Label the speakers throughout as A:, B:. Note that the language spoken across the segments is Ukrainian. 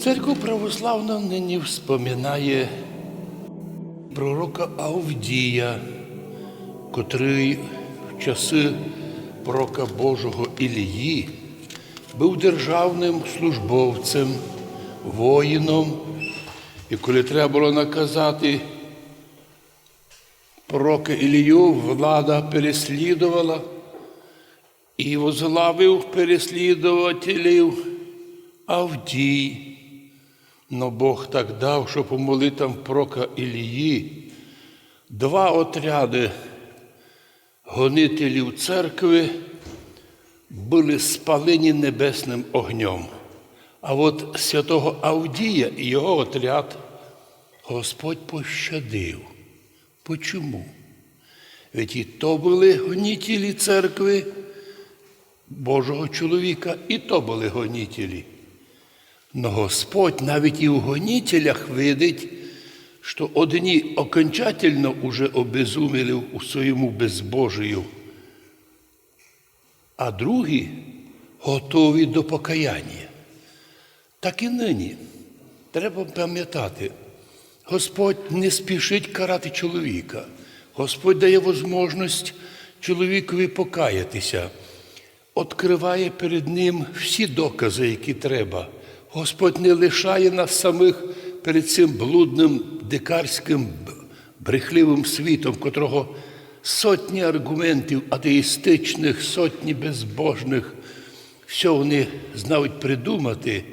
A: Церква православна нині вспоминає пророка Авдія, котрий в часи пророка Божого Ілії був державним службовцем, воїном, і коли треба було наказати пророка Ілію, влада переслідувала і возглавив переслідувателів Авдій. Но Бог так дав, що по молитвам пророка Ілії два отряди гонителів церкви були спалені небесним огнем. А от святого Авдія і його отряд Господь пощадив. Почому? Ведь і то були гонітелі церкви Божого чоловіка, і то були гонітелі. Но Господь навіть і в гонітелях видить, що одні окончательно уже обезуміли у своєму безбожію, а другі готові до покаяння. Так і нині. Треба пам'ятати, Господь не спішить карати чоловіка. Господь дає можливість чоловікові покаятися, відкриває перед ним всі докази, які треба. Господь не лишає нас самих перед цим блудним, дикарським, брехливим світом, котрого сотні аргументів атеїстичних, сотні безбожних, все вони знають придумати.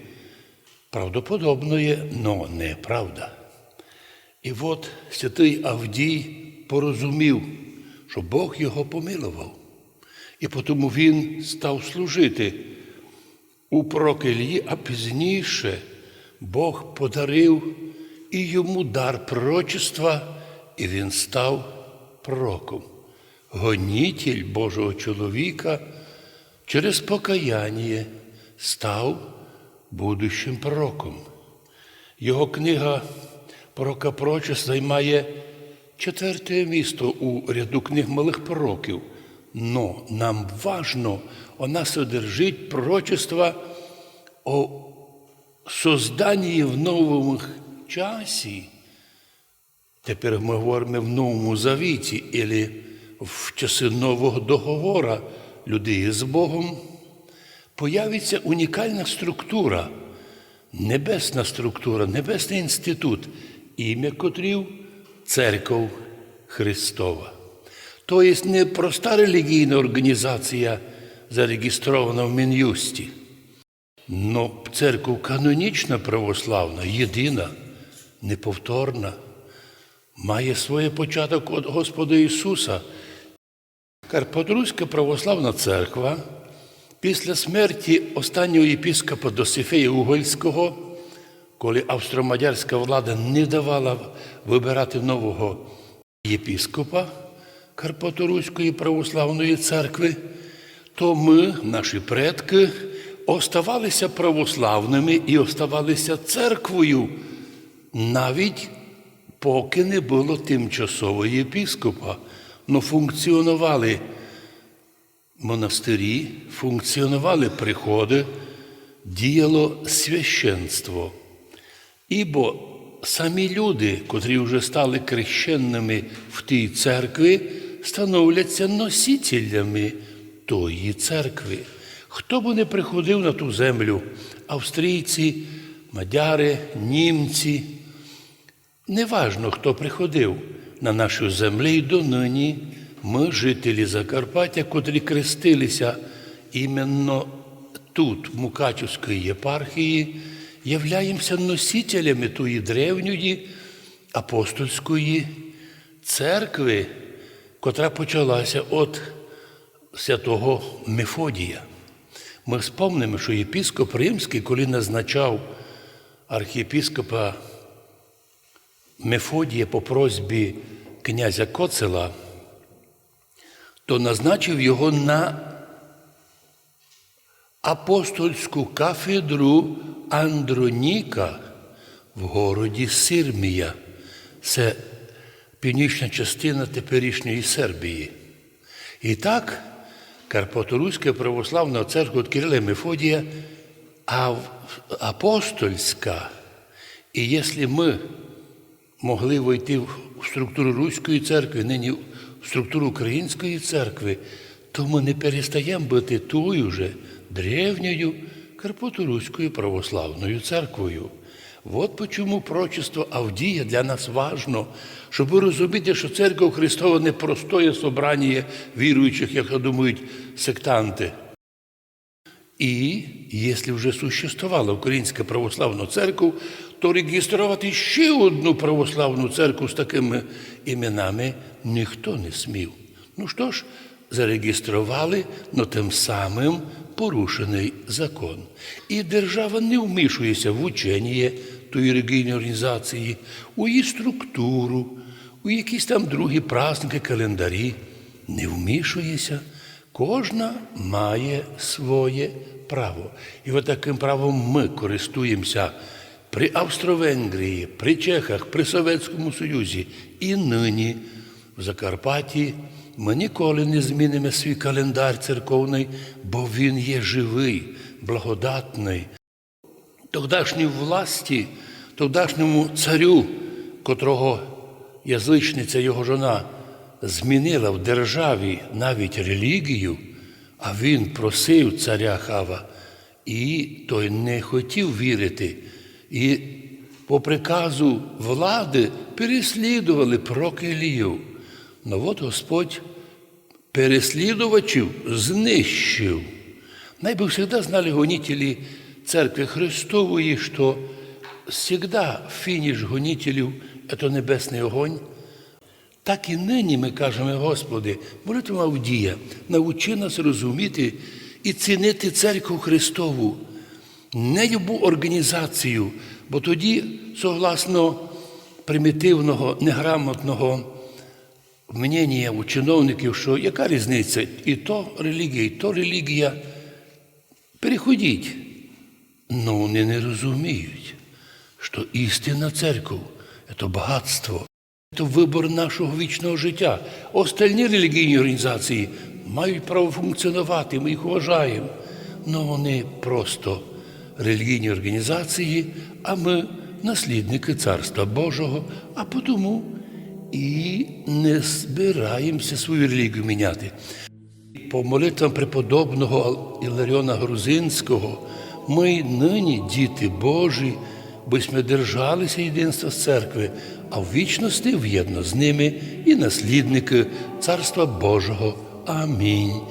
A: Правдоподобно є, но неправда. І от святий Авдій порозумів, що Бог його помилував. І тому він став служити у пророка а пізніше Бог подарив і йому дар пророчества, і він став пророком. Гонітель Божого чоловіка через покаяння став будущим пророком. Його книга Пророка Прочес займає четверте місто у ряду книг малих пророків. Но нам важно, вона содержить пророчество о созданні в новому часі. Тепер ми говоримо в Новому Завіті, або в часи нового договора людей з Богом, появиться унікальна структура, небесна структура, небесний інститут, ім'я котрів Церков Христова. Тобто не проста релігійна організація, зареєстрована в Мін'юсті, но церква канонічна православна, єдина, неповторна, має своє початок від Господа Ісуса. Карпатруська православна церква після смерті останнього єпіскопа Досифея Угольського, коли австро-мадярська влада не давала вибирати нового єпіскопа Карпаторуської православної церкви, то ми, наші предки, оставалися православними і оставалися церквою, навіть поки не було тимчасового єпіскопа, но функціонували монастирі, функціонували приходи, діяло священство. Ібо самі люди, котрі вже стали крещенними в тій церкві, становляться носителями тої церкви. Хто б не приходив на ту землю, австрійці, мадяри, німці, неважно, хто приходив на нашу землю і донині ми, жителі Закарпаття, котрі крестилися іменно тут, в Мукачівської єпархії, являємося носителями тої древньої апостольської церкви, котра почалася від святого Мефодія. Ми спомнимо, що єпіскоп Римський, коли назначав архієпіскопа Мефодія по просьбі князя Коцела, то назначив його на апостольську кафедру Андроніка в городі Сирмія. Це північна частина теперішньої Сербії. І так, Карпаторуська православна церква Кирила Мефодія апостольська, і якщо ми могли войти в структуру Руської церкви, нині в структуру Української церкви, то ми не перестаємо бути тою же древньою Карпото-Руською православною церквою. От почому прочество Авдія для нас важно, щоб ви розуміти, що церква Христова не простое собрання віруючих, як думають сектанти. І якщо вже существувала Українська православна церква, то реєструвати ще одну православну церкву з такими іменами ніхто не смів. Ну що ж, зареєстрували, але тим самим порушений закон. І держава не вмішується в учення тої релігійної організації, у її структуру, у якісь там другі праздники, календарі. Не вмішується. Кожна має своє право. І от таким правом ми користуємося при Австро-Венгрії, при Чехах, при Совєтському Союзі і нині в Закарпатті. Ми ніколи не змінимо свій календар церковний, бо він є живий, благодатний. Тогдашній власті, тогдашньому царю, котрого язичниця його жона змінила в державі навіть релігію, а він просив царя Хава, і той не хотів вірити. І по приказу влади переслідували прокелію. Ну от Господь переслідувачів знищив. Найби всегда знали гонителі Церкви Христової, що всегда фініш гонителів – це небесний огонь. Так і нині ми кажемо, Господи, молитва Авдія, навчи нас розуміти і цінити церкву Христову, не любу організацію, бо тоді, согласно примітивного, неграмотного мнення у чиновників, що яка різниця, і то релігія, і то релігія, переходіть. Ну, вони не розуміють, що істинна церква – це багатство. Це вибор нашого вічного життя. Остальні релігійні організації мають право функціонувати, ми їх вважаємо. але вони просто релігійні організації, а ми наслідники Царства Божого, а тому і не збираємося свою релігію міняти. По молитвам преподобного Іларіона Грузинського ми й нині діти Божі, бо ми держалися єдинства з церкви, а в вічності в'єдно з ними і наслідники Царства Божого. Амінь.